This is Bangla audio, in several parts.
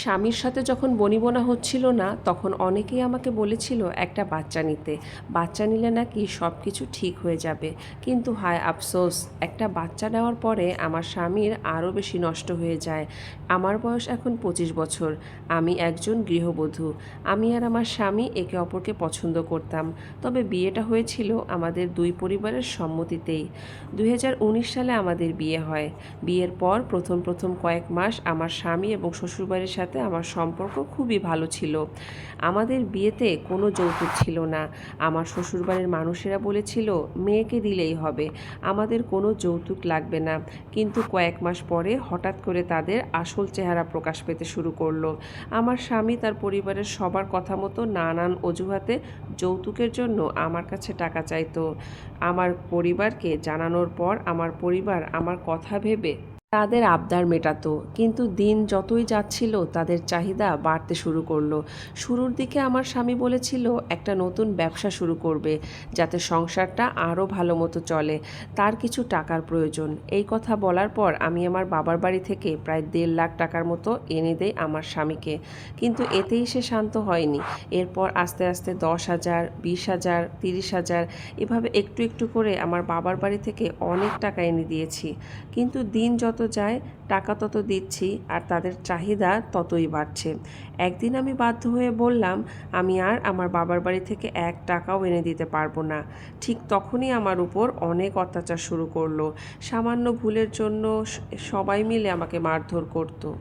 স্বামীর সাথে যখন বনিবনা হচ্ছিল না, তখন অনেকেই আমাকে বলেছিল, একটা বাচ্চা নিতে। বাচ্চা নিলে নাকি সব কিছু ঠিক হয়ে যাবে। কিন্তু হায় আফসোস, একটা বাচ্চা নেওয়ার পরে আমার স্বামীর আরও বেশি নষ্ট হয়ে যায়। আমার বয়স এখন পঁচিশ বছর। আমি একজন গৃহবধূ। আমি আর আমার স্বামী একে অপরকে পছন্দ করতাম। তবে বিয়েটা হয়েছিল আমাদের দুই পরিবারের সম্মতিতেই। দু হাজার উনিশ সালে আমাদের বিয়ে হয়। বিয়ের পর প্রথম প্রথম কয়েক মাস আমার স্বামী এবং শ্বশুরবাড়ির সাথে আমার সম্পর্ক খুবই ভালো ছিল। আমাদের বিয়েতে কোনো যৌতুক ছিল না। আমার শ্বশুরবাড়ির মানুষেরা বলেছিল, মেয়েকে দিলেই হবে। আমাদের কোনো যৌতুক লাগবে না। কিন্তু কয়েক মাস পরে হঠাৎ করে তাদের আসল চেহারা প্রকাশ পেতে শুরু করল। আমার স্বামী তার পরিবারের সবার কথা মতো নানান অজুহাতে যৌতুকের জন্য আমার কাছে টাকা চাইতো। আমার পরিবারকে জানানোর পর আমার পরিবার আমার কথা ভেবে তাদের আবদার মেটাতো। কিন্তু দিন যতই যাচ্ছিল, তাদের চাহিদা বাড়তে শুরু করল। শুরুর দিকে আমার স্বামী বলেছিল, একটা নতুন ব্যবসা শুরু করবে, যাতে সংসারটা আরও ভালো মতো চলে। তার কিছু টাকার প্রয়োজন। এই কথা বলার পর আমি আমার বাবার বাড়ি থেকে প্রায় দেড় লাখ টাকার মতো এনে দেই আমার স্বামীকে। কিন্তু এতেই সে শান্ত হয়নি। এরপর আস্তে আস্তে দশ হাজার, বিশ হাজার, তিরিশ হাজার, এভাবে একটু একটু করে আমার বাবার বাড়ি থেকে অনেক টাকা এনে দিয়েছি। কিন্তু দিন যত যায়, টাকা তত দিচ্ছি আর তাদের চাহিদা ততই বাড়ছে। একদিন আমি বাধ্য হয়ে বললাম, আমি আর আমার বাবার বাড়ি থেকে এক টাকাও এনে দিতে পারব না। ঠিক তখনই আমার উপর অনেক অত্যাচার শুরু করল। সামান্য ভুলের জন্য সবাই মিলে আমাকে মারধর করতো।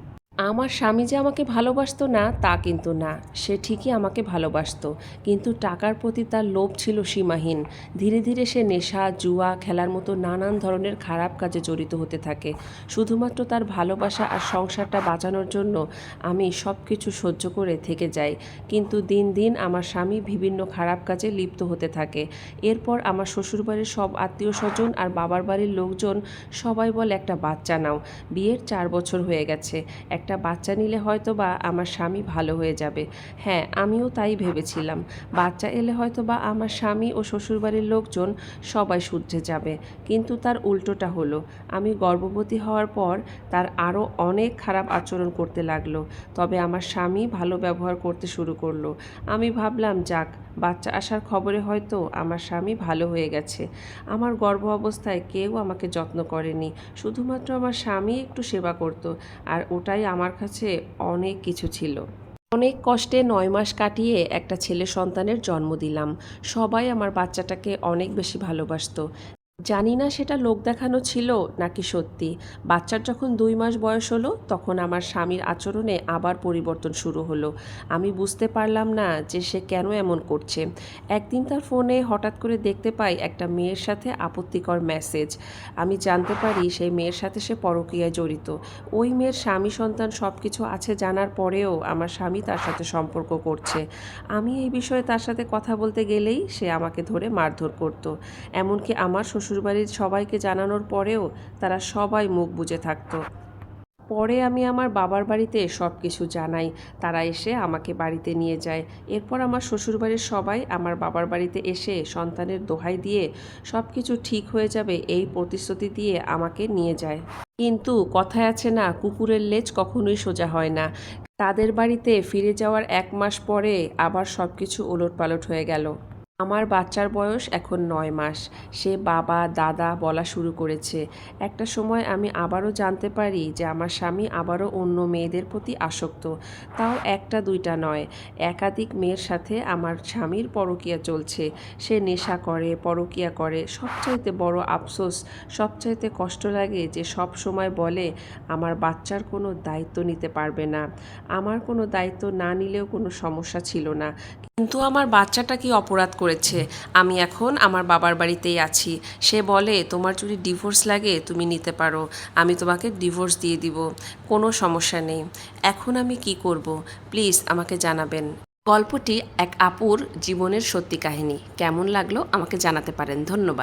আমার স্বামী যে আমাকে ভালোবাসতো না, তা কিন্তু না। সে ঠিকই আমাকে ভালোবাসতো। কিন্তু টাকার প্রতি তার লোভ ছিল সীমাহীন। ধীরে ধীরে সে নেশা, জুয়া, খেলার মতো নানান ধরনের খারাপ কাজে জড়িত হতে থাকে। শুধুমাত্র তার ভালোবাসা আর সংসারটা বাঁচানোর জন্য আমি সব কিছু সহ্য করে থেকে যাই। কিন্তু দিন দিন আমার স্বামী বিভিন্ন খারাপ কাজে লিপ্ত হতে থাকে। এরপর আমার শ্বশুরবাড়ির সব আত্মীয় স্বজন আর বাবার বাড়ির লোকজন সবাই বলে, একটা বাচ্চা নাও। বিয়ের চার বছর হয়ে গেছে। একটা বাচ্চা নিলে হয়তো বা আমার স্বামী ভালো হয়ে যাবে। হ্যাঁ আমিও তাই ভেবেছিলাম। বাচ্চা এলে হয়তো বা আমার স্বামী ও শ্বশুরবাড়ির লোকজন সবাই শুধরে যাবে। কিন্তু তার উল্টোটা হলো, আমি গর্ভবতী হওয়ার পর তার আরও অনেক খারাপ আচরণ করতে লাগল। তবে আমার স্বামী ভালো ব্যবহার করতে শুরু করল। আমি ভাবলাম, যাক, বাচ্চা আসার খবরে হয়তো আমার স্বামী ভালো হয়ে গেছে। আমার গর্ভ অবস্থায় কেউ আমাকে যত্ন করেনি। শুধুমাত্র আমার স্বামী একটু সেবা করত, আর ওটাই আমার কাছে অনেক কিছু ছিল। অনেক কষ্টে নয় মাস কাটিয়ে একটা ছেলে সন্তানের জন্ম দিলাম। সবাই আমার বাচ্চাটাকে অনেক বেশি ভালোবাসতো। জানি না সেটা লোক দেখানো ছিল নাকি সত্যি। বাচ্চার যখন দুই মাস বয়স হলো, তখন আমার স্বামীর আচরণে আবার পরিবর্তন শুরু হলো। আমি বুঝতে পারলাম না যে সে কেন এমন করছে। একদিন তার ফোনে হঠাৎ করে দেখতে পাই একটা মেয়ের সাথে আপত্তিকর মেসেজ। আমি জানতে পারি সেই মেয়ের সাথে সে পরকীয়ায় জড়িত। ওই মেয়ের স্বামী সন্তান সব কিছু আছে জানার পরেও আমার স্বামী তার সাথে সম্পর্ক করছে। আমি এই বিষয়ে তার সাথে কথা বলতে গেলেই সে আমাকে ধরে মারধর করত। এমনকি আমার শ্বশুরবাড়ির সবাইকে জানানোর পরেও তারা সবাই মুখ বুজে থাকতো। পরে আমি আমার বাবার বাড়িতে সব কিছু জানাই। তারা এসে আমাকে বাড়িতে নিয়ে যায়। এরপর আমার শ্বশুরবাড়ির সবাই আমার বাবার বাড়িতে এসে সন্তানের দোহাই দিয়ে সব কিছু ঠিক হয়ে যাবে এই প্রতিশ্রুতি দিয়ে আমাকে নিয়ে যায়। কিন্তু কথায় আছে না, কুকুরের লেজ কখনোই সোজা হয় না। তাদের বাড়িতে ফিরে যাওয়ার এক মাস পরে আবার সব কিছু ওলটপালট হয়ে গেল। আমার বাচ্চার বয়স এখন নয় মাস। সে বাবা, দাদা বলা শুরু করেছে। একটা সময় আমি আবারও জানতে পারি যে আমার স্বামী আবারও অন্য মেয়েদের প্রতি আসক্ত। তাও একটা দুইটা নয়। একাধিক মেয়ের সাথে আমার স্বামীর পরকীয়া চলছে। সে নেশা করে, পরকীয়া করে। সবচাইতে বড় আফসোস, সবচাইতে কষ্ট লাগে যে সব সময় বলে, আমার বাচ্চার কোনো দায়িত্ব নিতে পারবে না। আমার কোনো দায়িত্ব না নিলেও কোনো সমস্যা ছিল না। কিন্তু আমার বাচ্চাটা কি অপরাধ করেছে। আমি এখন আমার বাবার বাড়িতেই আছি। সে বলে, তোমার যদি ডিভোর্স লাগে, তুমি নিতে পারো। আমি তোমাকে ডিভোর্স দিয়ে দিব। কোনো সমস্যা নেই। এখন আমি কি করব? প্লিজ আমাকে জানাবেন। গল্পটি এক আপুর জীবনের সত্যি কাহিনী। কেমন লাগল আমাকে জানাতে পারেন। ধন্যবাদ।